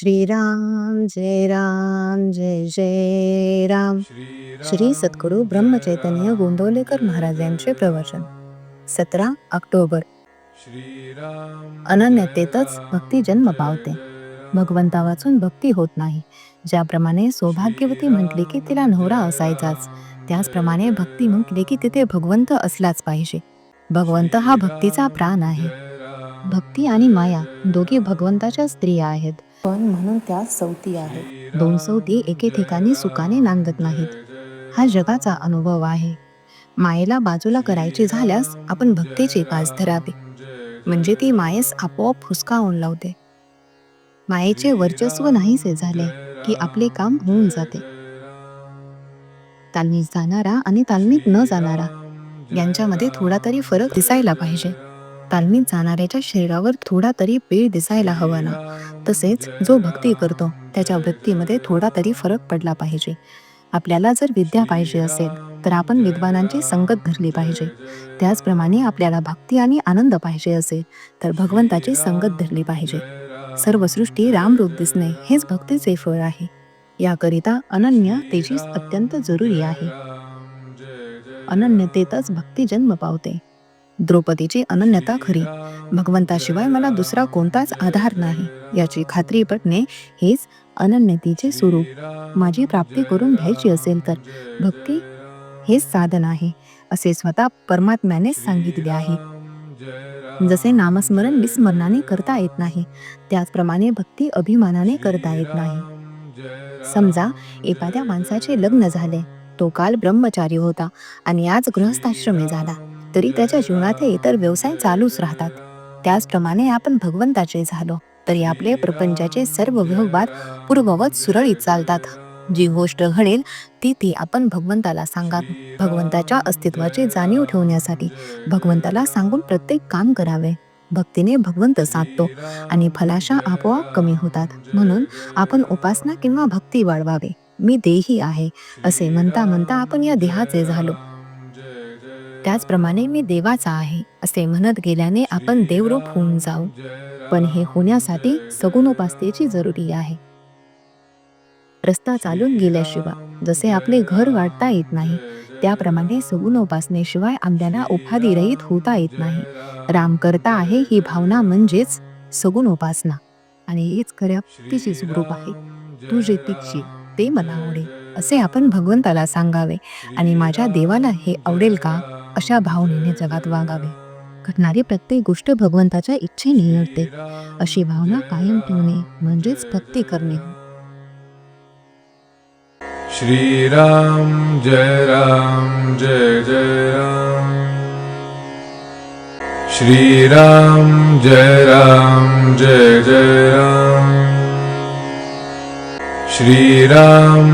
श्रीराम जय राम जय जय राम. श्री सद्गुरू ब्रह्मचैतन्य गोंदवलेकर महाराज यांचे प्रवचन. सतरा ऑक्टोबर. अनन्यतेतच भक्ती जन्म पावते. भगवंता वाचून भक्ती होत नाही. ज्याप्रमाणे सौभाग्यवती म्हटली की तिला नवरा असायचाच त्याचप्रमाणे भक्ती म्हटली की तिथे भगवंत असलाच पाहिजे. भगवंत हा भक्तीचा प्राण आहे. भक्ती आणि माया दोघी भगवंताच्या स्त्रिया आहेत. पण म्हणून त्या सवती आहेत दोन सवती एके ठिकाणी सुखाने नांदत नाहीत. हा जगाचा अनुभव आहे. मायेला बाजूला करायची झाल्यास आपण भक्तीची बाज धरावी. म्हणजे ती मायेस आपोआप हुसकावून लावते. मायेचे वर्चस्व नाहीसे झाले की आपले काम होऊन जाते. तालमीत जाणारा आणि तालमीत न जाणारा यांच्यामध्ये थोडा तरी फरक दिसायला पाहिजे. तालमीत जाणाऱ्याच्या शरीरावर थोडा तरी वेळ दिसायला हवा ना. तसेच जो भक्ती करतो त्याच्या वृत्तीमध्ये थोडा तरी फरक पडला पाहिजे. आपल्याला जर विद्या पाहिजे असेल तर आपण विद्वानांची संगत धरली पाहिजे. त्याचप्रमाणे आपल्याला भक्ती आणि आनंद पाहिजे असेल तर भगवंताची संगत धरली पाहिजे. सर्व सृष्टी रामरूप दिसणे हेच भक्तीचे फळ आहे. याकरिता अनन्य तेजीस अत्यंत जरुरी आहे. अनन्यतेतच भक्ती जन्म पावते. द्रौपदीची अनन्यता खरी. भगवंताशिवाय मला दुसरा कोणताच आधार नाही. याची खात्री पटणे हेच अनन्यतेचे स्वरूप. माझी प्राप्ती करून घ्यायची असेल तर भक्ती हेच साधन आहे असे स्वतः परमात्म्यानेच सांगितले आहे. जसे नामस्मरण विस्मरणाने करता येत नाही त्याचप्रमाणे भक्ती अभिमानाने करता येत नाही. समजा एखाद्या माणसाचे लग्न झाले तो काल ब्रह्मचारी होता आणि आज गृहस्थाश्रमी झाला. तरी त्याच्या जीवनात इतर व्यवसाय चालूच राहतात. त्याचप्रमाणे आपण भगवंताचे झालो तरी आपले प्रपंचाचे सर्व व्यवहार पूर्ववत सुरळीत चालतात. जी गोष्ट घडेल ती ती आपण भगवंताला सांगावी भगवंताच्या अस्तित्वाची जाणीव ठेवण्यासाठी भगवंताला सांगून प्रत्येक काम करावे. भक्तीने भगवंत साधतो आणि फलाशा आपोआप कमी होतात. म्हणून आपण उपासना किंवा भक्ती वाढवावे. मी देही आहे असे म्हणता म्हणता आपण या देहाचे झालो. त्याचप्रमाणे मी देवाचा आहे असे म्हणत गेल्याने आपण देवरूप होऊन जाऊ. पण हे होण्यासाठी सगुणोपासनेची जरुरी आहे. रस्ता चालून गेल्याशिवाय जसे आपले घर वाढता येत नाही त्याप्रमाणे सगुणोपासनेशिवाय आपल्याला उपाधिरहित होता येत नाही. राम करता आहे ही भावना म्हणजेच सगुणोपासना. आणि हेच खऱ्या तिची स्वरूप आहे. तू जे तिची ते मला आवडेल असे आपण भगवंताला सांगावे. आणि माझ्या देवाला हे आवडेल का? अशा भावनेने जगात वागावे. घडणारी प्रत्येक गोष्ट भगवंताच्या इच्छेने घडते. अशी भावना कायम ठेवणे म्हणजेच भक्ती करणे. श्रीराम जय राम जय जय राम. श्रीराम जय राम जय जय राम. श्रीराम